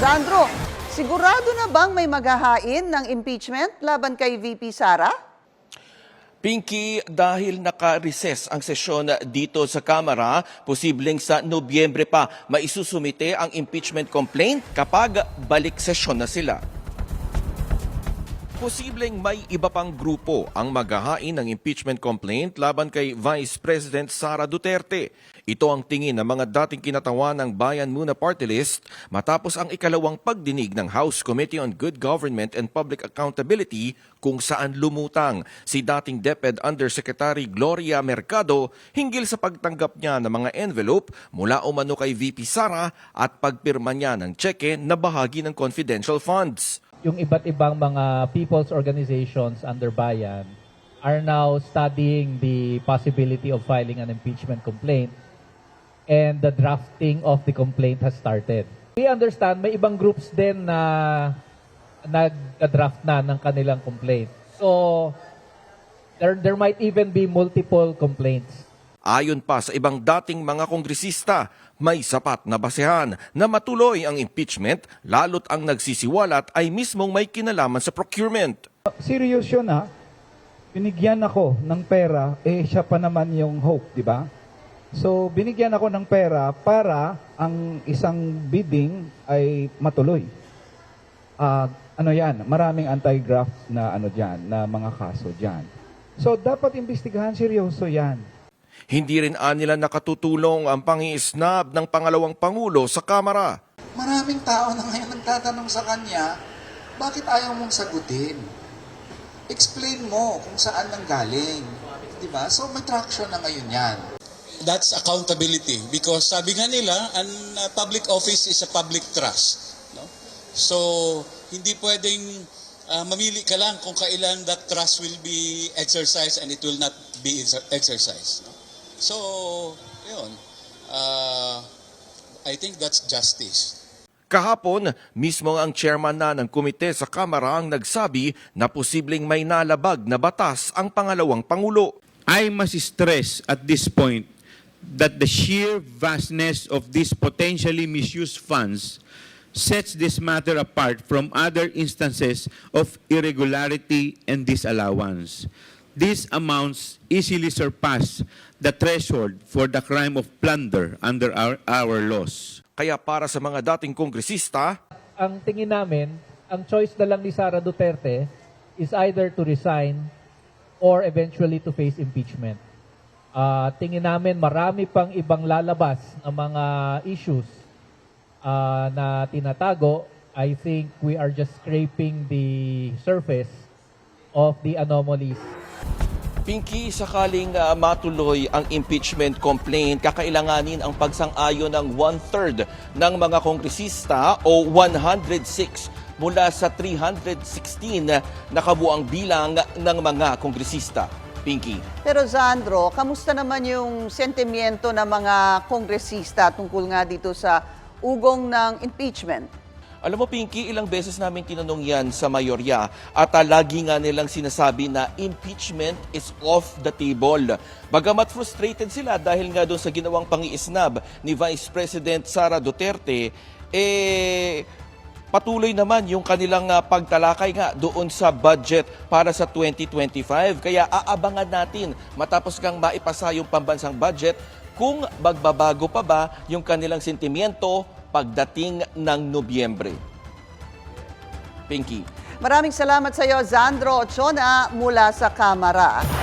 Sandro, sigurado na bang may maghahain ng impeachment laban kay VP Sara? Pinky, dahil naka-recess ang sesyon dito sa Kamara, posibleng sa Nobyembre pa maisusumite ang impeachment complaint kapag balik sesyon na sila. Posibleng may iba pang grupo ang maghahain ng impeachment complaint laban kay Vice President Sara Duterte. Ito ang tingin ng mga dating kinatawan ng Bayan Muna Party List matapos ang ikalawang pagdinig ng House Committee on Good Government and Public Accountability kung saan lumutang si dating DepEd Undersecretary Gloria Mercado hinggil sa pagtanggap niya ng mga envelope mula umano kay VP Sara at pagpirma niya ng tseke na bahagi ng confidential funds. Yung iba't ibang mga people's organizations under Bayan are now studying the possibility of filing an impeachment complaint and the drafting of the complaint has started. We understand may ibang groups din na nag-draft na ng kanilang complaint. So there there might even be multiple complaints. Ayon pa sa ibang dating mga kongresista, may sapat na basehan na matuloy ang impeachment lalo't ang nagsisiwalat ay mismong may kinalaman sa procurement. Serious yun ha. Binigyan ako ng pera, eh siya pa naman yung hope, di ba? So, binigyan ako ng pera para ang isang bidding ay matuloy. Ah, ano yan, maraming anti-graft na ano dyan, na mga kaso dyan. So, dapat imbestigahan seryoso yan. Hindi rin anila nakatutulong ang pangiisnab ng pangalawang pangulo sa Kamara. Maraming tao na ngayon nagtatanong sa kanya, bakit ayaw mong sagutin? Explain mo kung saan nang galing. Di ba? So may traction na ngayon yan. that's accountability because sabi nga nila ang uh, public office is a public trust no so hindi pwedeng uh, mamili ka lang kung kailan that trust will be exercised and it will not be exer- exercised no so yun uh, I think that's justice Kahapon, mismo ang chairman na ng komite sa Kamara ang nagsabi na posibleng may nalabag na batas ang pangalawang pangulo. I must stress at this point that the sheer vastness of these potentially misused funds sets this matter apart from other instances of irregularity and disallowance. These amounts easily surpass the threshold for the crime of plunder under our, our laws. Kaya para sa mga dating kongresista, ang tingin namin, ang choice na lang ni Sara Duterte is either to resign or eventually to face impeachment. Ah, tingin namin marami pang ibang lalabas na mga issues ah, na tinatago. I think we are just scraping the surface of the anomalies. Pinky, sakaling ah, matuloy ang impeachment complaint, kakailanganin ang pagsang-ayon ng one-third ng mga kongresista o 106 mula sa 316 na kabuang bilang ng mga kongresista. Pinky. Pero Sandro, kamusta naman yung sentimiento ng mga kongresista tungkol nga dito sa ugong ng impeachment? Alam mo, Pinky, ilang beses namin tinanong yan sa mayorya at ah, lagi nga nilang sinasabi na impeachment is off the table. Bagamat frustrated sila dahil nga doon sa ginawang pangiisnab ni Vice President Sara Duterte, eh, patuloy naman yung kanilang ah, pagtalakay nga doon sa budget para sa 2025. Kaya aabangan natin matapos kang maipasa yung pambansang budget kung magbabago pa ba yung kanilang sentimiento pagdating ng Nobyembre. Pinky. Maraming salamat sa iyo, Sandro Ochona, mula sa Kamara.